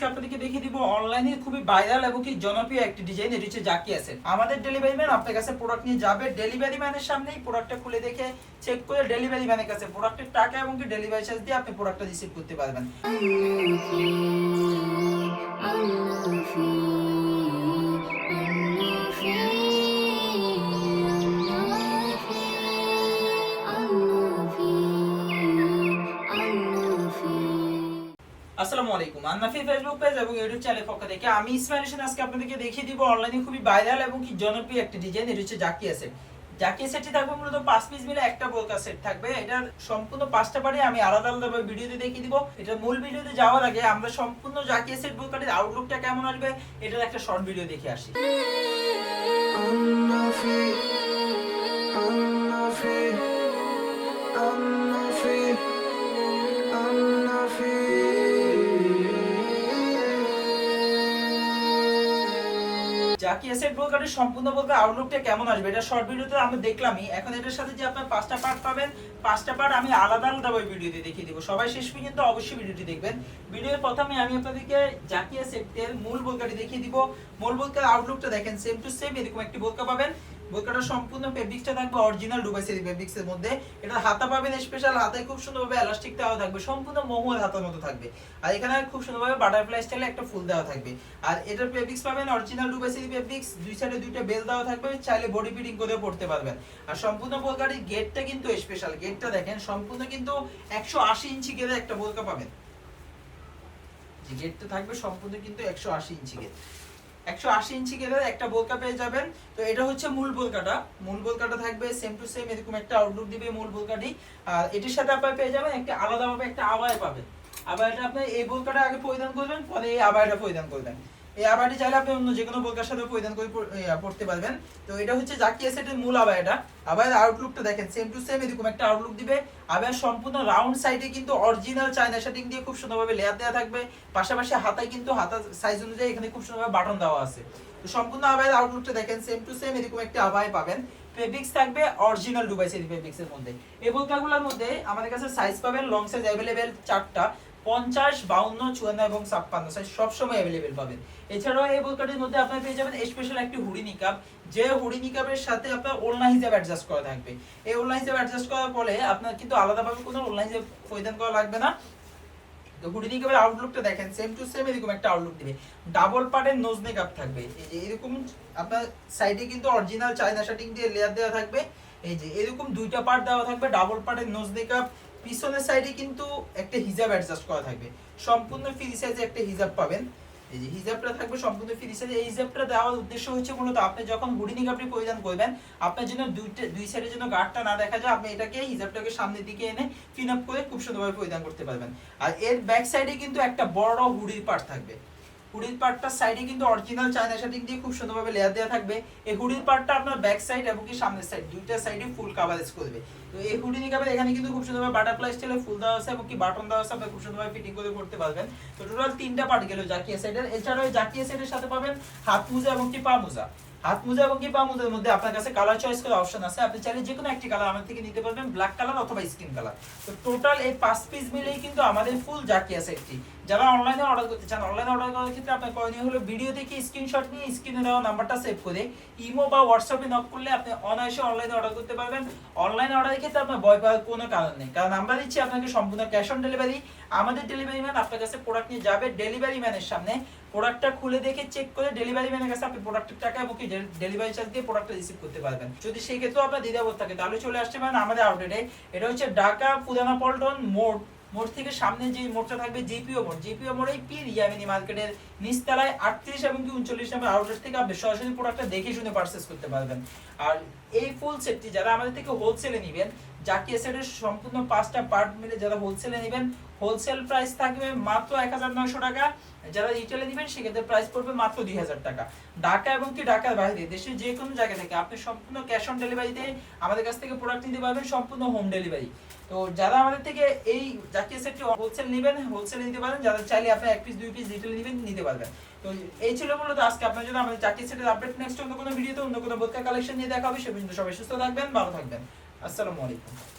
আপনাদেরকে দেখিয়ে দিব অনলাইনে খুবই ভাইরাল এবং কি জনপ্রিয় একটি ডিজাইন এটি হচ্ছে জাকি আছে আমাদের ডেলিভারি ম্যান আপনার কাছে প্রোডাক্ট নিয়ে যাবে। ডেলিভারি ম্যানের সামনেই প্রোডাক্টটা খুলে দেখে চেক করে ডেলিভারি ম্যানের কাছে প্রোডাক্টের টাকা এবং কি ডেলিভারি চার্জ দিয়ে আপনি প্রোডাক্টটা রিসিভ করতে পারবেন। আসসালামু আলাইকুম। আন্নাফি ফেসবুক পেজ এবং ইউটিউব চ্যানেল পক্ষ থেকে আমি ইসমাইল হোসেন। আজকে আপনাদেরকে দেখিয়ে দিব অনলাইনে খুবই ভাইরাল এবং কি জনপ্রিয় একটি ডিজাইন এটি হচ্ছে জাকি সেট জাকি সেটটি থাকবে মূলত পাঁচ পিস মিলে একটা বোরকা সেট থাকবে। এটার সম্পূর্ণ পাঁচটা পারে আমি আলাদা আলাদাভাবে ভিডিওতে দেখিয়ে দিব। এটা মূল ভিডিওতে যাওয়ার আগে আমরা সম্পূর্ণ জাকি সেট বোরকাটির আউটলুকটা কেমন আসবে এটার একটা শর্ট ভিডিও দেখে আসি। Unnafi, Unnafi, জাকি এসেট ব্রোকারের সম্পূর্ণ বলতে আউটলুকটা কেমন আসবে? এটা শর্ট ভিডিওতে আমি দেখলামই। এখন এটার সাথে যে আপনার পাঁচটা পার্ট পাবেন, পাঁচটা পার্ট আমি আলাদা আলাদা ভাবে ভিডিওতে দেখিয়ে দিব। সবাই শেষ পর্যন্ত অবশ্যই ভিডিওটি দেখবেন। ভিডিওর প্রথমে আমি আপনাদেরকে জাকিয়া সেটের মূল বোলকাটি দেখিয়ে দিব। মূল বোলকার আউটলুকটা দেখেন সেম টু সেম এরকম একটি বোলকা পাবেন। বোরকাটা সম্পূর্ণ ফেব্রিক্সটা থাকবে অরিজিনাল ডুবাই সেরি ফেব্রিক্সের মধ্যে। এটা হাতা পাবেন স্পেশাল হাতে খুব সুন্দরভাবে এলাস্টিক দেওয়া থাকবে, সম্পূর্ণ মহুয়ার হাতার মতো থাকবে। আর এখানে খুব সুন্দরভাবে বাটারফ্লাই স্টাইলে একটা ফুল দেওয়া থাকবে। আর এটার ফেব্রিক্স পাবেন অরিজিনাল ডুবাই সেরি ফেব্রিক্স দুই সাইডে দুইটা বেল দেওয়া থাকবে, চাইলে বডি ফিটিং করে পড়তে পারবেন। আর সম্পূর্ণ বোরকাটির গেটটা কিন্তু স্পেশাল গেটটা দেখেন, সম্পূর্ণ কিন্তু একশো আশি ইঞ্চি গেলে একটা বোরকা পাবেন। যে গেটটা থাকবে, সম্পূর্ণ কিন্তু একশো আশি ইঞ্চি গেট একশো আশি ইঞ্চি গেলে একটা বোলকা পেয়ে যাবেন। তো এটা হচ্ছে মূল বোলকাটা মূল বোলকাটা থাকবে সেম টু সেম এরকম একটা আউটলুক দিবে মূল বোলকাটি আর এটির সাথে আপনার পেয়ে যাবেন একটা আলাদাভাবে একটা আবায় পাবেন। আবায়টা আপনি এই বোলকাটা আগে পরিধান করবেন, পরে এই আবায়টা পরিধান করবেন। এই আবায়টি চাইলে আপনি অন্য যে কোনো বোলকার সাথে পরিধান করে পড়তে পারবেন। তো এটা হচ্ছে জাকিয়া সেটের মূল আবায়টা আবায়ের আউটলুকটা দেখেন সেম টু সেম এরকম একটা আউটলুক দিবে। আবার সম্পূর্ণ রাউন্ড সাইডে কিন্তু অরিজিনাল চায়না শার্টিং দিয়ে খুব সুন্দরভাবে লেয়ার দেওয়া থাকবে। পাশাপাশি হাতায় কিন্তু হাতা সাইজ অনুযায়ী এখানে খুব সুন্দরভাবে বাটন দেওয়া আছে। তো সম্পূর্ণ আবায়ের আউটলুকটা দেখেন সেম টু সেম এরকম একটা আবায় পাবেন। ফেব্রিক্স থাকবে অরিজিনাল দুবাই সেরি ফেব্রিক্স এর মধ্যে। এই বোরকাগুলোর মধ্যে আমাদের কাছে সাইজ পাবেন লং সাইজ অ্যাভেলেবেল চারটা। পঞ্চাশ, বাউন্ন, চুয়ান্ন এবং ছাপ্পান্ন সাইজ সবসময় অ্যাভেলেবেল পাবেন। এছাড়াও এই বোরকাটির মধ্যে আপনার পেয়ে যাবেন স্পেশাল একটি হুডি নিকাপ যে হুডি নিকাপের সাথে আপনার ওলনা হিসাবে অ্যাডজাস্ট করা থাকবে। এই ওলনা হিসাবে অ্যাডজাস্ট করার ফলে আপনার কিন্তু আলাদাভাবে কোনো ওলনা হিসাবে পরিধান করা লাগবে না। হুডি নিকাপের আউটলুকটা দেখেন সেম টু সেম এরকম একটা আউটলুক দিবে। ডাবল পার্টের নোজ মেকআপ থাকবে। এই এরকম আপনার সাইডে কিন্তু অরিজিনাল চায়না শার্টিং দিয়ে লেয়ার দেওয়া থাকবে। এই যে এরকম দুইটা পার্ট দেওয়া থাকবে ডাবল পার্টের নোজ মেকআপ পিছনের সাইডে কিন্তু একটা হিজাব অ্যাডজাস্ট করা থাকবে। সম্পূর্ণ ফ্রি সাইজে একটা হিজাব পাবেন। এই যে হিজাবটা থাকবে সম্পূর্ণ ফ্রি সাইজে এই হিজাবটা দেওয়ার উদ্দেশ্য হচ্ছে মূলত আপনি যখন হুডি আপনি পরিধান করবেন, আপনার জন্য দুইটা দুই সাইডের জন্য গার্ডটা না দেখা যায়, আপনি এটাকে হিজাবটাকে সামনের দিকে এনে পিন আপ করে খুব সুন্দরভাবে পরিধান করতে পারবেন। আর এর ব্যাক সাইডে কিন্তু একটা বড় হুডির পার্ট থাকবে। হুডির পার্টটার সাইডে কিন্তু অরিজিনাল চায়না শার্টিং দিয়ে খুব সুন্দরভাবে লেয়ার দেওয়া থাকবে। এই হুডির পার্টটা আপনার ব্যাক সাইড এবং কি সামনের সাইড দুইটা সাইডে ফুল কাভারেজ করবে তো এই হুডি নিকাবের এখানে কিন্তু খুব সুন্দরভাবে বাটারফ্লাই স্টাইলে ফুল দেওয়া আছে এবং কি বাটন দেওয়া আছে আপনি খুব সুন্দরভাবে ফিটিং করে করতে পারবেন। তো টোটাল তিনটা পার্ট গেল জাকিয়া সাইডের এছাড়াও জাকিয়া সাইডের সাথে পাবেন হাত মোজা এবং কি পা মোজা। হাত মোজা এবং কি পা মোজার মধ্যে আপনার কাছে কালার চয়েস করার অপশন আছে। আপনি চাইলে যে কোনো একটি কালার আমাদের থেকে নিতে পারবেন ব্ল্যাক কালার অথবা স্কিন কালার তো টোটাল এই পাঁচ পিস মিলেই কিন্তু আমাদের ফুল জাকিয়া সেটটি যারা অনলাইনে অর্ডার করতে চান অনলাইনে অর্ডার করার ক্ষেত্রে আপনার করণীয় হলো ভিডিও থেকে স্ক্রিনশট নিয়ে স্ক্রিনে দেওয়া নাম্বারটা সেভ করে ইমো বা হোয়াটসঅ্যাপে নক করলে আপনি অনায়াসে অনলাইনে অর্ডার করতে পারবেন। অনলাইনে অর্ডারের ক্ষেত্রে আপনার ভয় পাওয়ার কোনো কারণ নেই। কারণ আমরা দিচ্ছি আপনাকে সম্পূর্ণ ক্যাশ অন ডেলিভারি আমাদের ডেলিভারি ম্যান আপনার কাছে প্রোডাক্ট নিয়ে যাবে ডেলিভারি ম্যানের সামনে। প্রোডাক্টটা খুলে দেখে চেক করে ডেলিভারি ম্যানের কাছে আপনি প্রোডাক্টের টাকা এবং ডেলিভারি চার্জ দিয়ে প্রোডাক্টটা রিসিভ করতে পারবেন। যদি সেই ক্ষেত্রেও আপনার দ্বিধাবোধ থাকে, তাহলে চলে আসতে পারেন আমাদের আউটলেটে এটা হচ্ছে ঢাকা পুরানা পল্টন মোড়। মোড় থেকে সামনে যে মোড়টা থাকবে জিপিও মোড়। জিপিও মোড়ে পীর ইয়ামিনি মার্কেটের নিচতলায় আটত্রিশ এবং কি উনচল্লিশ নম্বর আউটলেট থেকে আপনি সরাসরি প্রোডাক্টটা দেখে শুনে পারচেস করতে পারবেন। আর এই ফুল সেটটি যারা আমাদের থেকে হোলসেলে নেবেন, জাকিয়া সেটের সম্পূর্ণ পাঁচটা পার্ট মিলে যারা হোলসেলে নেবেন হোলসেল প্রাইস থাকবে মাত্র এক হাজার নয়শো টাকা। যারা রিটেলে নেবেন সেক্ষেত্রে প্রাইস পড়বে মাত্র দুই হাজার টাকা। ঢাকা এবং কি ঢাকার বাইরে, দেশের যে কোনো জায়গা থেকে আপনি সম্পূর্ণ ক্যাশ অন ডেলিভারিতে আমাদের কাছ থেকে প্রোডাক্ট নিতে পারবেন, সম্পূর্ণ হোম ডেলিভারি তো যারা আমাদের থেকে এই জাকিয়া সেটটি হোলসেল নেবেন হোলসেল নিতে পারেন, যারা চাইলে আপনি এক পিস দুই পিস রিটেল নেবেন, নিতে পারবেন। তো এই ছিল মূলত আজকে আপনার জন্য আমাদের জাকিয়া সেটের আপডেট নেক্সট অন্য কোনো ভিডিওতে অন্য কোনো বোধকা কালেকশন নিয়ে দেখা হবে। সে পর্যন্ত সবাই সুস্থ থাকবেন, ভালো থাকবেন। আসসালামু আলাইকুম।